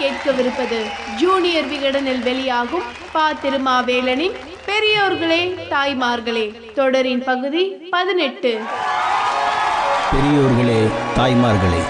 கேட்கவிருப்பது ஜூனியர் விகடனில் வெளியாகும் பா திருமாவேலனின் பெரியோர்களே தாய்மார்களே தொடரின் பகுதி பதினெட்டு. பெரியோர்களே தாய்மார்களே.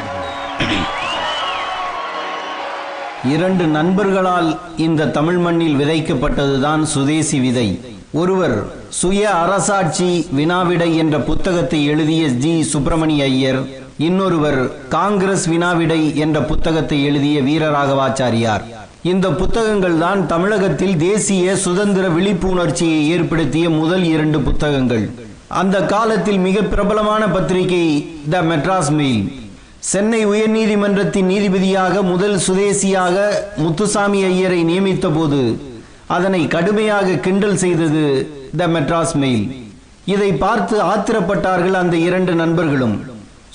இரண்டு நண்பர்களால் இந்த தமிழ் மண்ணில் விதைக்கப்பட்டதுதான் சுதேசி விதை. ஒருவர் சுய அரசாட்சி வினாவிடை என்ற புத்தகத்தை எழுதிய ஜி. சுப்பிரமணிய ஐயர் இன்னொருவர் காங்கிரஸ் வினாவிடை என்ற புத்தகத்தை எழுதிய வீரராகவாச்சாரியார். இந்த புத்தகங்கள் தான் தமிழகத்தில் தேசிய சுதந்திர விழிப்புணர்ச்சியை ஏற்படுத்திய முதல் இரண்டு புத்தகங்கள். அந்த காலத்தில் மிக பிரபலமான பத்திரிகை த மெட்ராஸ் மெயில். சென்னை உயர்நீதிமன்றத்தின் நீதிபதியாக முதல் சுதேசியாக முத்துசாமி ஐயரை நியமித்த போது அதனை கடுமையாக கிண்டல் செய்தது த மெட்ராஸ் மெயில். இதை பார்த்து ஆத்திரப்பட்டார்கள் அந்த இரண்டு நண்பர்களும்.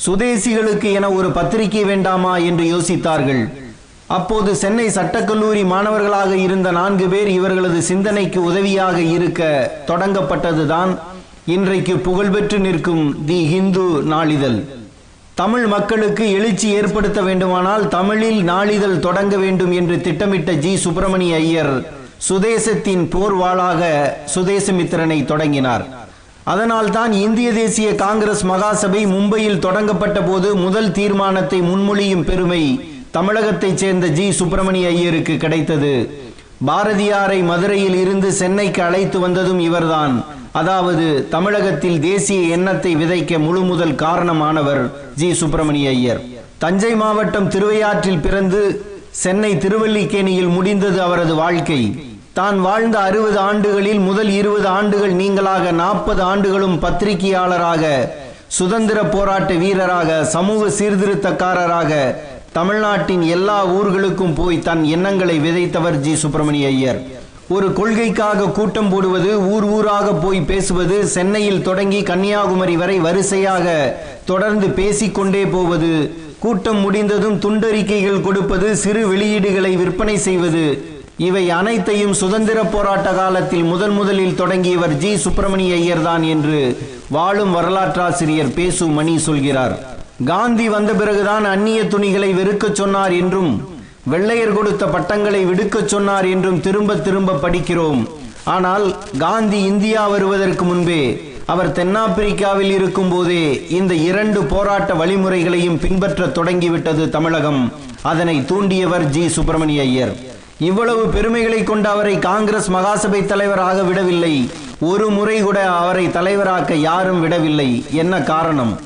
சுதேசிகளுக்கு என ஒரு பத்திரிகை வேண்டாமா என்று யோசித்தார்கள். அப்போது சென்னை சட்டக்கல்லூரி மாணவர்களாக இருந்த நான்கு பேர் இவர்களது சிந்தனைக்கு உதவியாக இருக்க தொடங்கப்பட்டதுதான் இன்றைக்கு புகழ்பெற்று நிற்கும் தி ஹிந்து நாளிதழ். தமிழ் மக்களுக்கு எழுச்சி ஏற்படுத்த வேண்டுமானால் தமிழில் நாளிதழ் தொடங்க வேண்டும் என்று திட்டமிட்ட ஜி. சுப்பிரமணிய ஐயர் சுதேசத்தின் போர்வாளாக சுதேசமித்திரனை தொடங்கினார். அதனால்தான் இந்திய தேசிய காங்கிரஸ் மகாசபை மும்பையில் தொடங்கப்பட்ட போது முதல் தீர்மானத்தை முன்மொழியும் பெருமை தமிழகத்தைச் சேர்ந்த ஜி. சுப்பிரமணிய ஐயருக்கு கிடைத்தது. பாரதியாரை மதுரையில் இருந்து சென்னைக்கு அழைத்து வந்ததும் இவர்தான். அதாவது தமிழகத்தில் தேசிய எண்ணத்தை விதைக்க முழு முதல் காரணமானவர் ஜி. சுப்பிரமணிய ஐயர். தஞ்சை மாவட்டம் திருவையாற்றில் பிறந்து சென்னை திருவல்லிக்கேணியில் முடிந்தது அவரது வாழ்க்கை. தான் வாழ்ந்த அறுபது ஆண்டுகளில் முதல் இருபது ஆண்டுகள் நீங்களாக நாற்பது ஆண்டுகளும் பத்திரிகையாளராக சுதந்திர போராட்ட வீரராக சமூக சீர்திருத்தக்காரராக தமிழ்நாட்டின் எல்லா ஊர்களுக்கும் போய் தன் எண்ணங்களை விதைத்தவர் ஜி. சுப்பிரமணிய ஐயர். ஒரு கொள்கைக்காக கூட்டம் போடுவது ஊர் ஊராக போய் பேசுவது சென்னையில் தொடங்கி கன்னியாகுமரி வரை வரிசையாக தொடர்ந்து பேசிக்கொண்டே போவது கூட்டம் முடிந்ததும் துண்டறிக்கைகள் கொடுப்பது சிறு வெளியீடுகளை விற்பனை செய்வது இவை அனைத்தையும் சுதந்திர போராட்ட காலத்தில் முதன் முதலில் தொடங்கியவர் ஜி. சுப்பிரமணிய ஐயர் தான் என்று வாழும் வரலாற்றாசிரியர் பேசு மணி சொல்கிறார். காந்தி வந்த பிறகுதான் அந்நிய துணிகளை வெறுக்கச் சொன்னார் என்றும் வெள்ளையர் கொடுத்த பட்டங்களை விடுக்கச் சொன்னார் என்றும் திரும்ப திரும்ப படிக்கிறோம். ஆனால் காந்தி இந்தியா வருவதற்கு முன்பே அவர் தென்னாப்பிரிக்காவில் இருக்கும் போதே இந்த இரண்டு போராட்ட வழிமுறைகளையும் பின்பற்ற தொடங்கிவிட்டது தமிழகம். அதனை தூண்டியவர் ஜி. சுப்பிரமணிய ஐயர். இவ்வளவு பெருமைகளை கொண்ட அவரை காங்கிரஸ் மகாசபை தலைவராக விடவில்லை. ஒரு முறை கூட அவரை தலைவராக்க யாரும் விடவில்லை. என்ன காரணம்?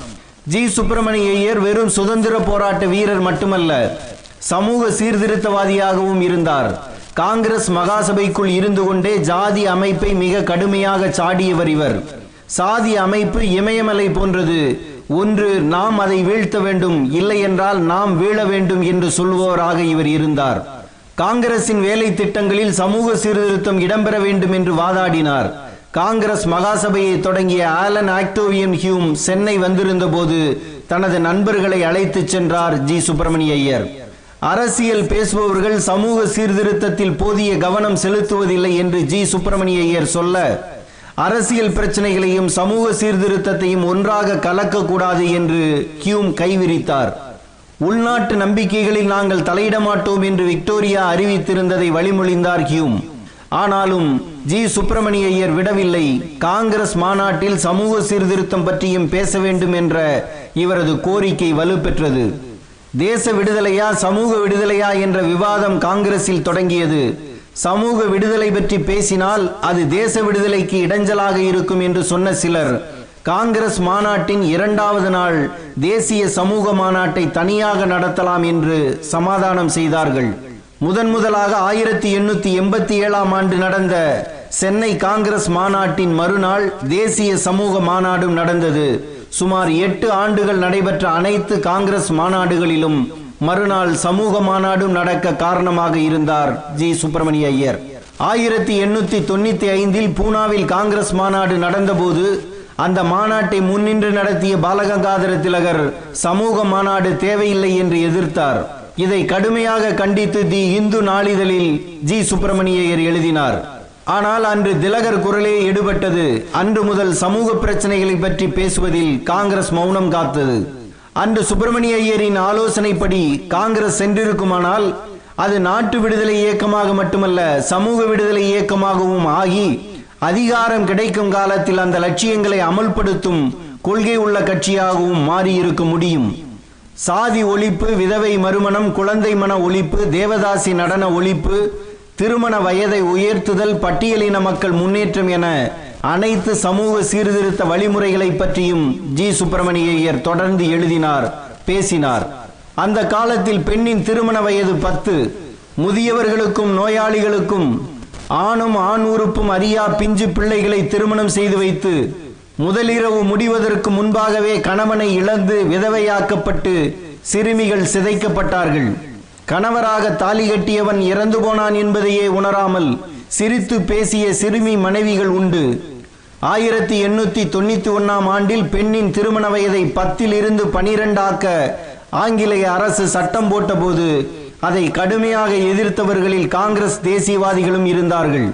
ஜி. சுப்பிரமணிய ஐயர் வெறும் சுதந்திர போராட்ட வீரர் மட்டுமல்ல சமூக சீர்திருத்தவாதியாகவும் இருந்தார். காங்கிரஸ் மகாசபைக்குள் இருந்து கொண்டே ஜாதி அமைப்பை மிக கடுமையாக சாடியவர் இவர். சாதி அமைப்பு இமயமலை போன்றது. ஒன்று நாம் அதை வீழ்த்த வேண்டும் இல்லை என்றால் நாம் வீழ வேண்டும் என்று சொல்பவராக இவர் இருந்தார். காங்கிரசின் வேலை திட்டங்களில் சமூக சீர்திருத்தம் இடம்பெற வேண்டும் என்று வாதாடினார். காங்கிரஸ் மகாசபையை தொடங்கிய ஆலன் ஆக்டோவியன் ஹியூம் சென்னை வந்திருந்த போது தனது நண்பர்களை அழைத்துச் சென்றார் ஜி. சுப்பிரமணிய ஐயர். அரசியல் பேசுபவர்கள் சமூக சீர்திருத்தத்தில் போதிய கவனம் செலுத்துவதில்லை என்று ஜி. சுப்பிரமணிய ஐயர் சொல்ல அரசியல் பிரச்சனைகளையும் சமூக சீர்திருத்தத்தையும் ஒன்றாக கலக்கக்கூடாது என்று ஹியூம் கைவிரித்தார். உள்நாட்டு நம்பிக்கைகளில் நாங்கள் தலையிட மாட்டோம் என்று விக்டோரியா அறிவித்திருந்ததை வழிமொழிந்தார் ஹியூம். ஆனாலும் ஜி. சுப்பிரமணிய ஐயர் விடவில்லை. காங்கிரஸ் மாநாட்டில் சமூக சீர்திருத்தம் பற்றியும் பேச வேண்டும் என்ற இவரது கோரிக்கை வலுப்பெற்றது. தேச விடுதலையா சமூக விடுதலையா என்ற விவாதம் காங்கிரஸில் தொடங்கியது. சமூக விடுதலை பற்றி பேசினால் அது தேச விடுதலைக்கு இடைஞ்சலாக இருக்கும் என்று சொன்ன சிலர் காங்கிரஸ் மாநாட்டின் இரண்டாவது நாள் தேசிய சமூக மாநாட்டை தனியாக நடத்தலாம் என்று சமாதானம் செய்தார்கள். முதன் முதலாக ஆயிரத்தி எண்ணூத்தி எண்பத்தி ஏழாம் ஆண்டு நடந்த சென்னை காங்கிரஸ் மாநாட்டின் மறுநாள் தேசிய சமூக மாநாடும் நடந்தது. சுமார் எட்டு ஆண்டுகள் நடைபெற்ற அனைத்து காங்கிரஸ் மாநாடுகளிலும் மறுநாள் சமூக மாநாடும் நடக்க காரணமாக இருந்தார் ஜி. சுப்பிரமணிய ஐயர். ஆயிரத்தி எண்ணூத்தி தொண்ணூத்தி ஐந்தில் பூனாவில் காங்கிரஸ் மாநாடு நடந்தபோது அந்த மாநாட்டை முன்னின்று நடத்திய பாலகங்காதர திலகர் சமூக மாநாடு தேவையில்லை என்று எதிர்த்தார். இதை கடுமையாக கண்டித்து தி இந்து நாளிதழில் ஜி. சுப்பிரமணியர் எழுதினார். ஆனால் அன்று திலகர் குரலே எடுபட்டது. அன்று முதல் சமூக பிரச்சனைகளை பற்றி பேசுவதில் காங்கிரஸ் மௌனம் காத்தது. அன்று சுப்பிரமணிய ஐயரின் ஆலோசனைப்படி காங்கிரஸ் சென்றிருக்குமானால் அது நாட்டு விடுதலை இயக்கமாக மட்டுமல்ல சமூக விடுதலை இயக்கமாகவும் ஆகி அதிகாரம் கிடைக்கும் காலத்தில் அந்த லட்சியங்களை அமல்படுத்தும் கொள்கை உள்ள கட்சியாகவும் மாறியிருக்க முடியும். சாதி ஒழிப்பு விதவை மறுமணம் குழந்தை மன ஒழிப்பு தேவதாசி நடன ஒழிப்பு திருமண வயதை உயர்த்துதல் பட்டியலின மக்கள் முன்னேற்றம் என அனைத்து சமூக சீர்திருத்த வழிமுறைகளை பற்றியும் ஜி. சுப்பிரமணியர் தொடர்ந்து எழுதினார் பேசினார். அந்த காலத்தில் பெண்ணின் திருமண வயது பத்து. முதியவர்களுக்கும் நோயாளிகளுக்கும் ஆணும் ஆண் உறுப்பும் அறியா பிஞ்சு பிள்ளைகளை திருமணம் செய்து வைத்து முதலிரவு முடிவதற்கு முன்பாகவே கணவனை இழந்து விதவையாக்கப்பட்டு சிறுமிகள் சிதைக்கப்பட்டார்கள். கணவராக தாலி கட்டியவன் இறந்து போனான் என்பதையே உணராமல் சிரித்து பேசிய சிறுமி மனைவிகள் உண்டு. ஆயிரத்தி எண்ணூத்தி தொண்ணூத்தி ஒன்னாம் ஆண்டில் பெண்ணின் திருமண வயதை பத்தில் இருந்து பனிரெண்டாக்க ஆங்கிலேய அரசு சட்டம் போட்டபோது அதை கடுமையாக எதிர்த்தவர்களில் காங்கிரஸ் தேசியவாதிகளும் இருந்தார்கள்.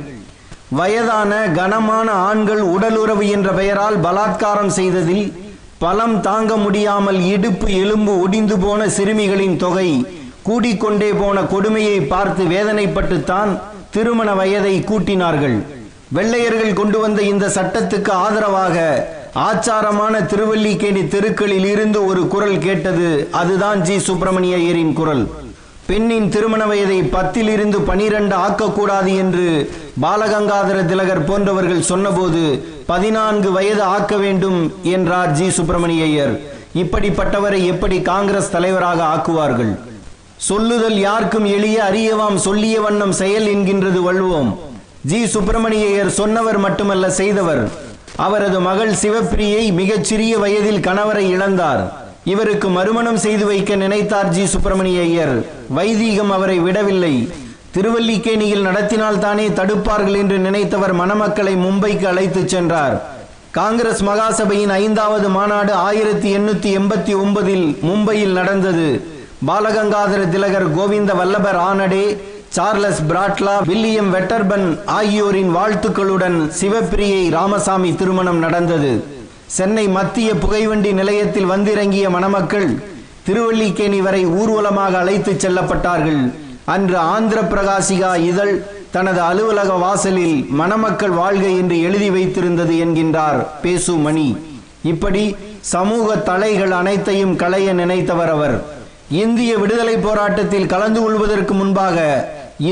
வயதான கனமான ஆண்கள் உடலுறவு என்ற பெயரால் பலாத்காரம் செய்ததில் பலம் தாங்க முடியாமல் இடுப்பு எலும்பு ஒடிந்து போன சிறுமிகளின் தொகை கூடிக்கொண்டே போன கொடுமையை பார்த்து வேதனைப்பட்டுத்தான் திருமண வயதை கூட்டினார்கள். வெள்ளையர்கள் கொண்டு வந்த இந்த சட்டத்துக்கு ஆதரவாக ஆச்சாரமான திருவல்லிக்கேணி தெருக்களில் இருந்து ஒரு குரல் கேட்டது. அதுதான் ஜி. சுப்பிரமணிய ஐயரின் குரல். பெண்ணின் திருமண வயதை பத்தில் இருந்து பனிரெண்டு ஆக்கக்கூடாது என்று பாலகங்காதர திலகர் போன்றவர்கள் சொன்னபோது பதினான்கு வயது ஆக்க வேண்டும் என்றார் ஜி. சுப்பிரமணிய ஐயர் இப்படிப்பட்டவரை எப்படி காங்கிரஸ் தலைவராக ஆக்குவார்கள்? சொல்லுதல் யாருக்கும் எளிய அறியவாம் சொல்லிய வண்ணம் செயல் என்கின்றது வள்ளுவோம். ஜி. சுப்பிரமணியர் சொன்னவர் மட்டுமல்ல செய்தவர். அவரது மகள் சிவப்பிரியை மிகச் சிறிய வயதில் கணவரை இழந்தார். இவருக்கு மறுமணம் செய்து வைக்க நினைத்தார் ஜி. சுப்பிரமணிய ஐயர். வைதீகம் அவரை விடவில்லை. திருவல்லிக்கேணியில் நடத்தினால் தானே தடுப்பார்கள் என்று நினைத்தவர் மணமக்களை மும்பைக்கு அழைத்துச் சென்றார். காங்கிரஸ் மகாசபையின் ஐந்தாவது மாநாடு ஆயிரத்தி எண்ணூத்தி எண்பத்தி ஒன்பதில் மும்பையில் நடந்தது. பாலகங்காதர திலகர் கோவிந்த வல்லபர் ஆனடே சார்லஸ் பிராட்லா வில்லியம் வெட்டர்பன் ஆகியோரின் வாழ்த்துக்களுடன் சிவப்பிரியை ராமசாமி திருமணம் நடந்தது. சென்னை மத்திய புகைவண்டி நிலையத்தில் வந்திறங்கிய மணமக்கள் திருவல்லிக்கேணி வரை ஊர்வலமாக அழைத்துச் செல்லப்பட்டார்கள். அன்று ஆந்திர பிரகாசிகா இதழ் தனது அலுவலக வாசலில் மணமக்கள் வாழ்க என்று எழுதி வைத்திருந்தது என்கின்றார் பேசு மணி இப்படி சமூக தலைகள் அனைத்தையும் களைய நினைத்தவர் அவர். இந்திய விடுதலை போராட்டத்தில் கலந்து கொள்வதற்கு முன்பாக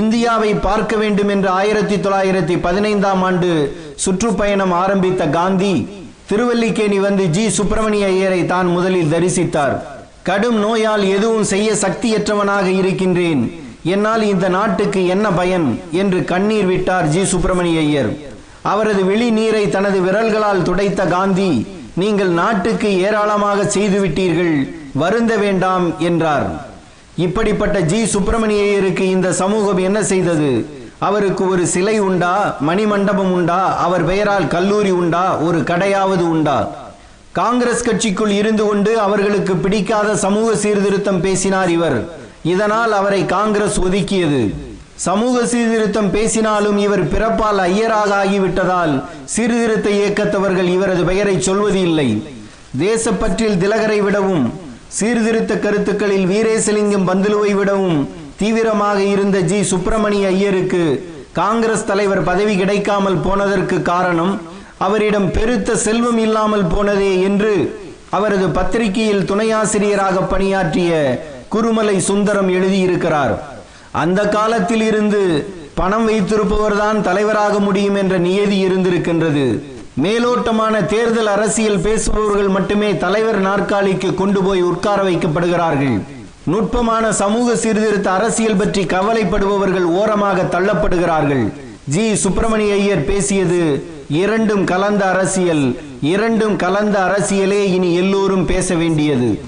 இந்தியாவை பார்க்க வேண்டும் என்று ஆயிரத்தி தொள்ளாயிரத்தி பதினைந்தாம் ஆண்டு சுற்றுப்பயணம் ஆரம்பித்த காந்தி திருவல்லிக்கேணி வந்து ஜி சுப்பிரமணிய ஐயரை தான் முதலில் தரிசித்தார். கடும் நோயால் எதுவும் செய்ய சக்தியற்றவனாக இருக்கின்றேன். என்னால் இந்த நாட்டுக்கு என்ன பயன்? என்று கண்ணீர் விட்டார் ஜி சுப்பிரமணிய ஐயர். அவரது விழி நீரை தனது விரல்களால் துடைத்த காந்தி நீங்கள் நாட்டுக்கு ஏராளமாக செய்துவிட்டீர்கள் வருந்த வேண்டாம் என்றார். இப்படிப்பட்ட ஜி சுப்பிரமணிய ஐயருக்கு இந்த சமூகம் என்ன செய்தது? அவருக்கு ஒரு சிலை உண்டா? மணிமண்டபம் உண்டா? அவர் பெயரால் கல்லூரி உண்டா? ஒரு கடையாவது உண்டா? காங்கிரஸ் கட்சிக்குள் இருந்து கொண்டு அவர்களுக்கு பிடிக்காத சமூக சீர்திருத்தம் பேசினார் இவர். இதனால் அவரை காங்கிரஸ் ஒதுக்கியது. சமூக சீர்திருத்தம் பேசினாலும் இவர் பிறப்பால் ஐயராக ஆகிவிட்டதால் சீர்திருத்த இயக்கத்தவர்கள் இவரது பெயரை சொல்வது இல்லை தேசப்பற்றில் திலகரை விடவும் சீர்திருத்த கருத்துக்களில் வீரேசலிங்கம் பந்துலுவை விடவும் தீவிரமாக இருந்த ஜி. சுப்பிரமணிய ஐயருக்கு காங்கிரஸ் தலைவர் பதவி கிடைக்காமல் போனதற்கு காரணம் அவரிடம் பெருத்த செல்வம் இல்லாமல் போனதே என்று அவரது பத்திரிகையில் துணையாசிரியராக பணியாற்றிய குருமலை சுந்தரம் எழுதியிருக்கிறார். அந்த காலத்தில் இருந்து பணம் வைத்திருப்பவர்தான் தலைவராக முடியும் என்ற நியதி இருந்திருக்கின்றது. மேலோட்டமான தேர்தல் அரசியல் பேசுபவர்கள் மட்டுமே தலைவர் நாற்காலிக்கு கொண்டு போய் உட்கார வைக்கப்படுகிறார்கள். நுட்பமான சமூக சீர்திருத்த அரசியல் பற்றி கவலைப்படுபவர்கள் ஓரமாக தள்ளப்படுகிறார்கள். ஜி. சுப்பிரமணிய ஐயர் பேசியது இரண்டும் கலந்த அரசியல் இரண்டும் கலந்த அரசியலே இனி எல்லோரும் பேச வேண்டியது.